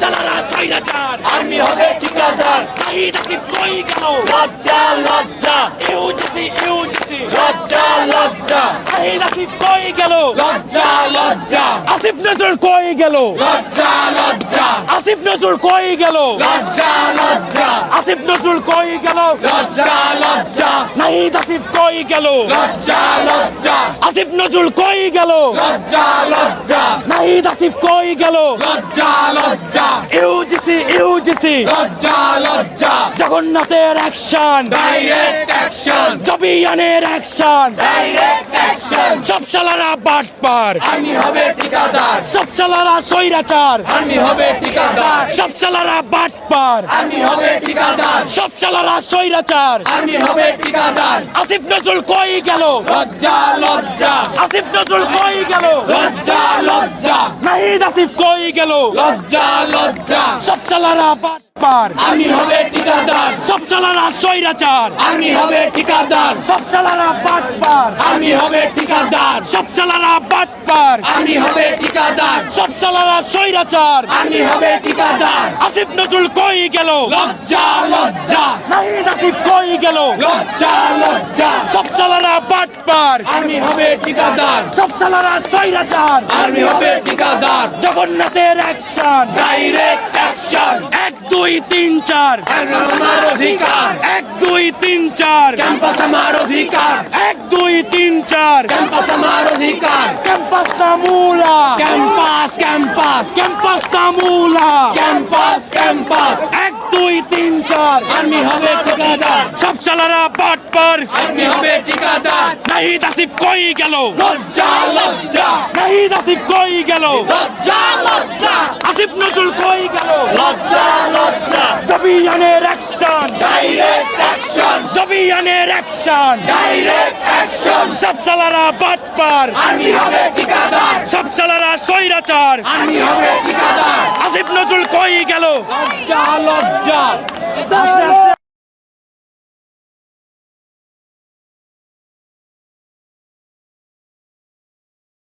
চালারা স্বৈরাচার। আর্মি হবে ঠিকাদার। নাহিদ আসিফ কই গেল লজ্জা লজ্জা। UGC UGC. লজ্জা লজ্জা। নাহিদ আসিফ কই গেল? লজ্জা লজ্জা। আসিফ নজরুল কই গেল? লজ্জা লজ্জা। আসিফ নজরুল কই গেল? লজ্জা লজ্জা। আসিফ নজরুল কই গেল? লজ্জা লজ্জা। নাহিদ আসিফ কই গেল? লজ্জা লজ্জা। আসিফ নজরুল কই গেল? লজ্জা লজ্জা। আসিফ কই গেল? লজ্জা লজ্জা। UGC UGC. লজ্জা লজ্জা। জগন্নাথের অ্যাকশন ডাইরেক্ট অ্যাকশন জবিয়ানের অ্যাকশন ডাইরেক্ট অ্যাকশন সব বাটপার আমি হবে ঠিকাদার। সব স্বৈরাচার। আমি হবে ঠিকাদার। সব বাটপার আমি হবে ঠিকাদার। সব স্বৈরাচার। আমি হবে ঠিকাদার। আসিফ নজরুল কই গেল? লজ্জা লজ্জা। আসিফ নজরুল কই গেল? লজ্জা আসিফ কই গেল? লজ্জা লজ্জা। সব সালারা বাটপার আমি হবে ঠিকাদার। সব সালারা স্বৈরাচার। আমি হবে ঠিকাদার। সব সালারা বাটপার আমি হবে ঠিকাদার। সব সালারা বাটপার আমি হবে ঠিকাদার। সব সালারা স্বৈরাচার। আমি হবে ঠিকাদার। আসিফ নজরুল কই গেল? লজ্জা লজ্জা। নাহিদ আসিফ কই গেল? লজ্জা লজ্জা। সব বাটপার আমি হবে ঠিকাদার। সব সালারা স্বৈরাচার। আমি হবে ঠিকাদার। জগন্নাথের অ্যাকশন ডাইরেক্ট অ্যাকশন এক দুই তিন চার। আমার অধিকার। এক দুই তিন চার। ক্যাম্পাস আমার অধিকার। এক দুই তিন চার। ক্যাম্পাস আমার অধিকার। ক্যাম্পাস কামুলা ক্যাম্পাস ক্যাম্পাস। ক্যাম্পাস কামুলা ক্যাম্পাস ক্যাম্পাস। এক দুই তিন চার। আমি হবে ঠিকাদার। সালারা বাটপার আমি হবে ঠিকাদার। নাহিদ আসিফ কই গেল? লজ্জা লজ্জা। নাহিদ আসিফ কই গেল? লজ্জা লজ্জা। আসিফ নজরুল কই গেল? লজ্জা লজ্জা। জবিয়ানের অ্যাকশন ডাইরেক্ট অ্যাকশন জবিয়ানের অ্যাকশন ডাইরেক্ট অ্যাকশন সব সালারা বাটপার আমি হবে ঠিকাদার। সব সালারা স্বৈরাচার। আমি হবে ঠিকাদার। আসিফ নজরুল কই গেল? লজ্জা লজ্জা।